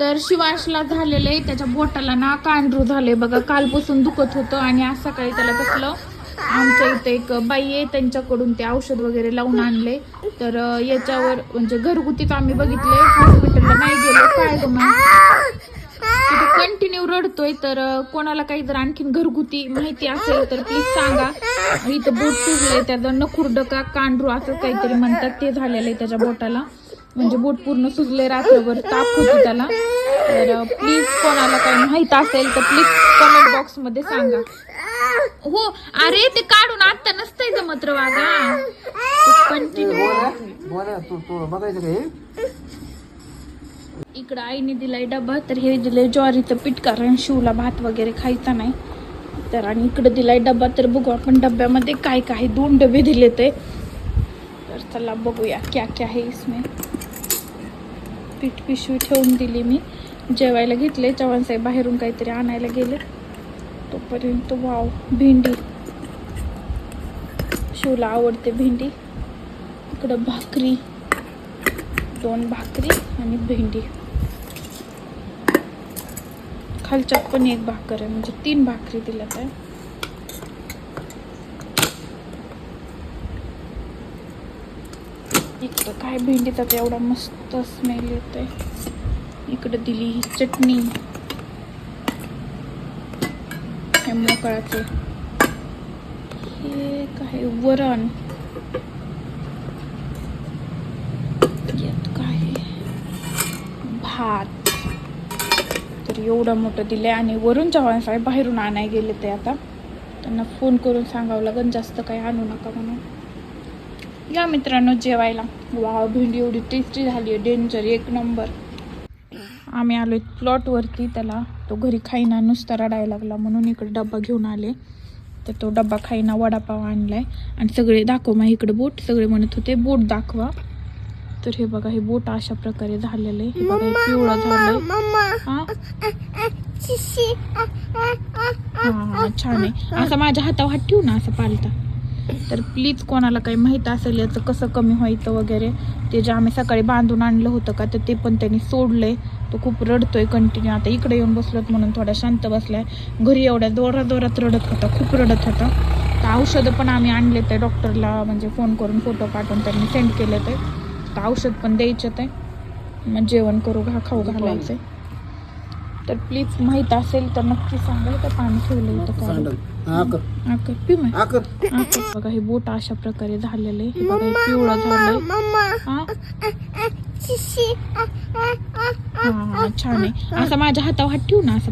तर शिवाशला झालेलं आहे. त्याच्या बोटाला ना कांडरू झाले बघा कालपासून दुखत होतं आणि आज सकाळी त्याला कसलं आमच्या इथे एक बाई आहे. त्यांच्याकडून ते औषध वगैरे लावून आणले तर याच्यावर म्हणजे घरगुतीच आम्ही बघितले हॉस्पिटलला नाही गेलो. काय गं तिथे कंटिन्यू रडतोय. तर कोणाला काही जर आणखीन घरगुती माहिती असेल तर प्लीज सांगा. इथं बोट सुजलंय त्याचं नखुर डका कांडरू असं काहीतरी म्हणतात. ते झालेलं आहे त्याच्या बोटाला. म्हणजे बोट पूर्ण सुजले रात्रभर ताप होती त्याला. तर प्लीज कोणाला काही माहीत असेल तर प्लीज कमेंट बॉक्समध्ये सांगा. हो अरे ते काढून आता नसतंय जमत रे वागा कंटिन्यू बोला तू तू बघायचं का इकडं आईने दिलाय डबा तर हे दिलंय ज्वारीचं पीठ कारण शिवला भात वगैरे खायचा नाही. तर आणि इकडं दिलाय डबा तर बघू आपण डब्यामध्ये काय काय दोन डबे दिले ते तर चला बघूया क्या क्या है इसमें. पीठ पिशवी ठेवून दिली मी. जेवायला घेतले. चव्हाणसाहेब बाहेरून काहीतरी आणायला गेले. तोपर्यंत वाव भेंडी. शिवला आवडते भेंडी. इकडं भाकरी. दोन भाकरी आणि भेंडी. खालच्यात पण एक भाकर आहे. म्हणजे तीन भाकरी दिल्यात आहे. इकडं काय भेंडीचा तर एवढा मस्त स्मेल येतोय. इकडं दिली ही चटणी. हे मोकळाचे. हे काय वरण. यात काय भात. तर एवढं मोठं दिलंय आणि वरून चव्हाण साहेब बाहेरून आणाय गेले ते आता. त्यांना फोन करून सांगावं लागेल जास्त काही आणू नका म्हणून. या मित्रांनो जेवायला. वा भेंडी एवढी टेस्टी झाली आहे. डेंजर एक नंबर आम्ही आलो प्लॉटवरती त्याला तो घरी खाईना नुसता रडायला लागला म्हणून इकडे डब्बा घेऊन आले. तर तो डब्बा खाईना वडापाव आणलाय. आणि सगळे दाखव मग इकडे बोट. सगळे म्हणत होते बोट दाखवा. तर हे बघा हे बोट अशा प्रकारे झालेलं आहे. हे बघा पिवळं झालं हा? हा छान आहे. असं माझ्या हातावर हात ठेवू ना असं पालता. तर प्लीज कोणाला काही माहीत असेल याचं कसं कमी व्हायचं वगैरे ते जे आम्ही सकाळी बांधून आणलं होतं का तर ते पण त्यांनी सोडलंय. तो खूप रडतोय कंटिन्यू आता इकडे येऊन बसलोत म्हणून थोडा शांत बसलाय. घरी एवढ्या जोरात जोरात रडत होता खूप रडत होता. तर औषधं पण आम्ही आणले ते डॉक्टरला म्हणजे फोन करून फोटो पाठवून त्यांनी सेंड केले ते. तर औषध पण द्यायचे ते. मग जेवण करू घा खाऊ घालायचे. तर प्लीज माहीत असेल तर नक्की सांगा. तर पाणी ठेवलं काय आकर. बघा हे बोट अशा प्रकारे झालेलं आहे. हे बघा हे पिवळं झालंय. छान आहे. असं माझ्या हातावर हात ठेवू ना असं